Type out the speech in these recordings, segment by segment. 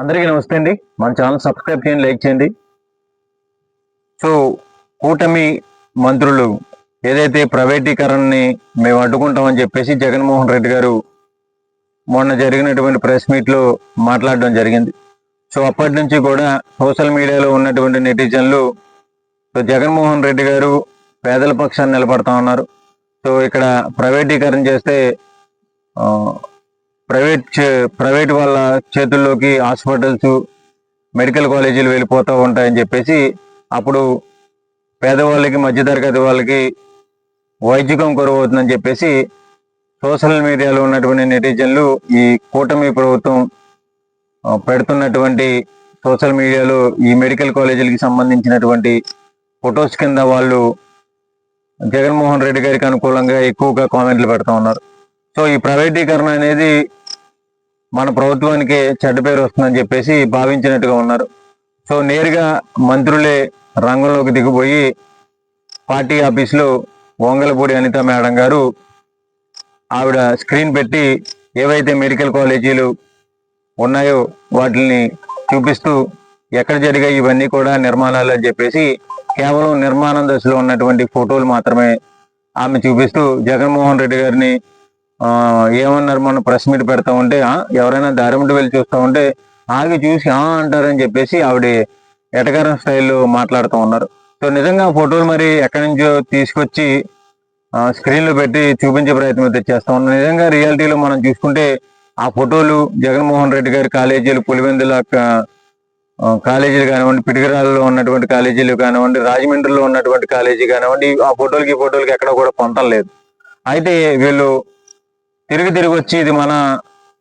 అందరికీ నమస్తే అండి. మన ఛానల్ సబ్స్క్రైబ్ చేయండి లైక్ చేయండి. సో కూటమి మంత్రులు ఏదైతే ప్రైవేటీకరణని మేము అడ్డుకుంటామని చెప్పేసి జగన్మోహన్ రెడ్డి గారు మొన్న జరిగినటువంటి ప్రెస్ మీట్లో మాట్లాడడం జరిగింది. సో అప్పటి నుంచి కూడా సోషల్ మీడియాలో ఉన్నటువంటి నెటిజన్లు సో జగన్మోహన్ రెడ్డి గారు పేదల పక్షాన్ని నిలబడతా ఉన్నారు. సో ఇక్కడ ప్రైవేటీకరణ చేస్తే ప్రైవేట్ చే- ప్రైవేట్ వాళ్ళ చేతుల్లోకి హాస్పిటల్స్ మెడికల్ కాలేజీలు వెళ్ళిపోతూ ఉంటాయని చెప్పేసి అప్పుడు పేదవాళ్ళకి మధ్యతరగతి వాళ్ళకి వైద్యకం కొరవ అవుతుందని చెప్పేసి సోషల్ మీడియాలో ఉన్నటువంటి నెటిజన్లు ఈ కూటమి ప్రభుత్వం పెడుతున్నటువంటి సోషల్ మీడియాలో ఈ మెడికల్ కాలేజీలకి సంబంధించినటువంటి ఫొటోస్ కింద వాళ్ళు జగన్మోహన్ రెడ్డి గారికి అనుకూలంగా ఎక్కువగా కామెంట్లు పెడతా ఉన్నారు. సో ఈ ప్రైవేటీకరణ అనేది మన ప్రభుత్వానికి చెడ్డ పేరు వస్తుందని చెప్పేసి భావించినట్టుగా ఉన్నారు. సో నేరుగా మంత్రులే రంగంలోకి దిగిపోయి పార్టీ ఆఫీసులో వంగలపూడి అనిత మేడం గారు ఆవిడ స్క్రీన్ పెట్టి ఏవైతే మెడికల్ కాలేజీలు ఉన్నాయో వాటిని చూపిస్తూ ఎక్కడ జరిగాయి ఇవన్నీ కూడా నిర్మాణాలు అని చెప్పేసి కేవలం నిర్మాణం దశలో ఉన్నటువంటి ఫోటోలు మాత్రమే ఆమె చూపిస్తూ జగన్మోహన్ రెడ్డి గారిని ఏమన్నారు? మనం ప్రెస్ మీట్ పెడతా ఉంటే "ఆ, ఎవరైనా దారిమిటి వెళ్ళి చూస్తా ఉంటే ఆగి చూసి ఆ అంటారని చెప్పేసి ఆవిడ ఎటకారం స్టైల్లో మాట్లాడుతూ ఉన్నారు. సో నిజంగా ఫోటోలు మరి ఎక్కడి నుంచో తీసుకొచ్చి స్క్రీన్లో పెట్టి చూపించే ప్రయత్నం అయితే చేస్తూ ఉన్నాం. నిజంగా రియాలిటీలో మనం చూసుకుంటే ఆ ఫోటోలు జగన్మోహన్ రెడ్డి గారి కాలేజీలు పులివెందుల కాలేజీలు కానివ్వండి పిడిగరాల్లో ఉన్నటువంటి కాలేజీలు కానివ్వండి రాజమండ్రిలో ఉన్నటువంటి కాలేజీ కానివ్వండి ఆ ఫోటోలకి ఈ ఫోటోలకి ఎక్కడ కూడా పొంతం లేదు. అయితే వీళ్ళు తిరిగి తిరిగి వచ్చి ఇది మన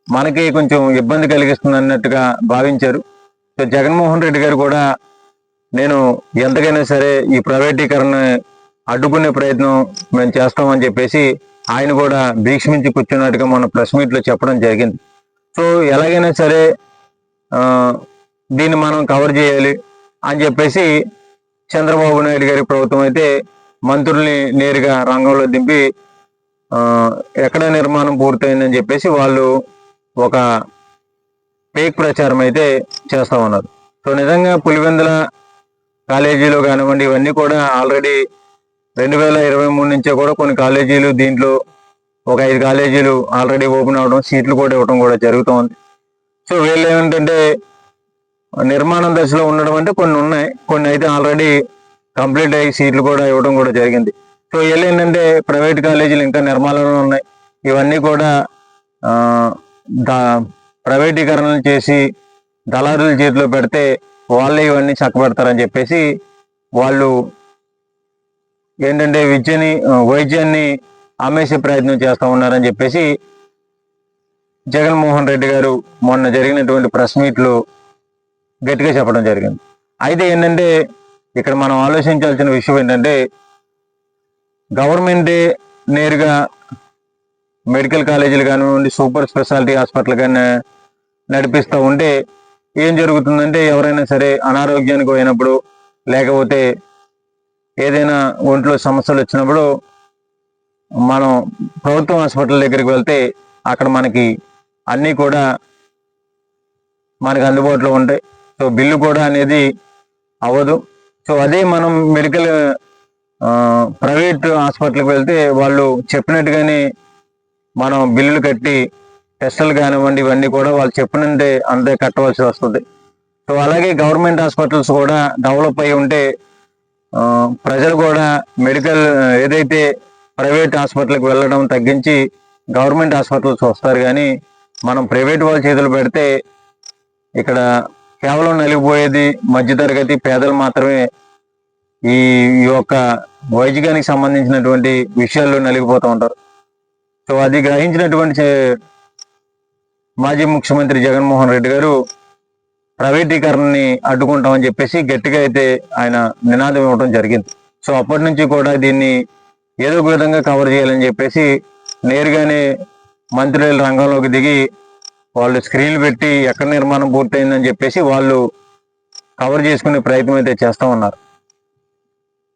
మనకి కొంచెం ఇబ్బంది కలిగిస్తుంది అన్నట్టుగా భావించారు. సో జగన్మోహన్ రెడ్డి గారు కూడా నేను ఎంతకైనా సరే ఈ ప్రైవేటీకరణ అడ్డుకునే ప్రయత్నం మేము చేస్తామని చెప్పేసి ఆయన కూడా భీష్మించి కూర్చున్నట్టుగా మన ప్రెస్ మీట్లో చెప్పడం జరిగింది. సో ఎలాగైనా సరే దీన్ని మనం కవర్ చేయాలి అని చెప్పేసి చంద్రబాబు నాయుడు గారి ప్రభుత్వం అయితే మంత్రుల్ని నేరుగా రంగంలో దింపి ఎక్కడ నిర్మాణం పూర్తయిందని చెప్పేసి వాళ్ళు ఒక ఫేక్ ప్రచారం అయితే చేస్తా ఉన్నారు. సో నిజంగా పులివెందుల కాలేజీలో కానివ్వండి ఇవన్నీ కూడా ఆల్రెడీ రెండు వేల ఇరవై మూడు నుంచే కూడా కొన్ని కాలేజీలు దీంట్లో ఒక ఐదు కాలేజీలు ఆల్రెడీ ఓపెన్ అవడం సీట్లు కూడా ఇవ్వడం కూడా జరుగుతోంది సో వీళ్ళు ఏమిటంటే నిర్మాణం దశలో ఉండడం అంటే కొన్ని ఉన్నాయి. కొన్ని అయితే ఆల్రెడీ కంప్లీట్ అయ్యి సీట్లు కూడా ఇవ్వడం కూడా జరిగింది. సో వీళ్ళు ఏంటంటే ప్రైవేట్ కాలేజీలు ఇంకా నిర్మాణంలో ఉన్నాయి. ఇవన్నీ కూడా దా ప్రైవేటీకరణలు చేసి దళారుల చేతిలో పెడితే వాళ్ళే ఇవన్నీ చక్కబెడతారని చెప్పేసి వాళ్ళు ఏంటంటే విద్యని వైద్యాన్ని అమ్మేసే ప్రయత్నం చేస్తూ ఉన్నారని చెప్పేసి జగన్మోహన్ రెడ్డి గారు మొన్న జరిగినటువంటి ప్రెస్ మీట్లో గట్టిగా చెప్పడం జరిగింది. అయితే ఏంటంటే ఇక్కడ మనం ఆలోచించాల్సిన విషయం ఏంటంటే గవర్నమెంటే నేరుగా మెడికల్ కాలేజీలు కానివ్వండి సూపర్ స్పెషాలిటీ హాస్పిటల్ కానీ నడిపిస్తూ ఉంటే ఏం జరుగుతుందంటే ఎవరైనా సరే అనారోగ్యానికి పోయినప్పుడు లేకపోతే ఏదైనా ఒంట్లో సమస్యలు వచ్చినప్పుడు మనం ప్రభుత్వ హాస్పిటల్ దగ్గరికి వెళ్తే అక్కడ మనకి అన్నీ కూడా మనకి అందుబాటులో ఉంటాయి. సో బిల్లు కూడా అనేది అవ్వదు. సో అదే మనం మెడికల్ ప్రైవేట్ హాస్పిటల్కి వెళ్తే వాళ్ళు చెప్పినట్టుగానే మనం బిల్లులు కట్టి టెస్టులు కానివ్వండి ఇవన్నీ కూడా వాళ్ళు చెప్పినంటే అంతే కట్టవలసి వస్తుంది. సో అలాగే గవర్నమెంట్ హాస్పిటల్స్ కూడా డెవలప్ అయి ఉంటే ప్రజలు కూడా మెడికల్ ఏదైతే ప్రైవేట్ హాస్పిటల్కి వెళ్ళడం తగ్గించి గవర్నమెంట్ హాస్పిటల్స్ వస్తారు కానీ మనం ప్రైవేట్ వాళ్ళ చేతులు పెడితే ఇక్కడ కేవలం నలిగిపోయేది మధ్యతరగతి పేదలు మాత్రమే ఈ యొక్క వైద్యానికి సంబంధించినటువంటి విషయాల్లో నలిగిపోతూ ఉంటారు. సో అది గ్రహించినటువంటి మాజీ ముఖ్యమంత్రి జగన్మోహన్ రెడ్డి గారు ప్రైవేటీకరణని అడ్డుకుంటామని చెప్పేసి గట్టిగా అయితే ఆయన నినాదం ఇవ్వడం జరిగింది. సో అప్పటి నుంచి కూడా దీన్ని ఏదో ఒక విధంగా కవర్ చేయాలని చెప్పేసి నేరుగానే మంత్రులు రంగంలోకి దిగి వాళ్ళు స్క్రీన్లు పెట్టి ఎక్కడ నిర్మాణం పూర్తయిందని చెప్పేసి వాళ్ళు కవర్ చేసుకునే ప్రయత్నం అయితే చేస్తూ ఉన్నారు.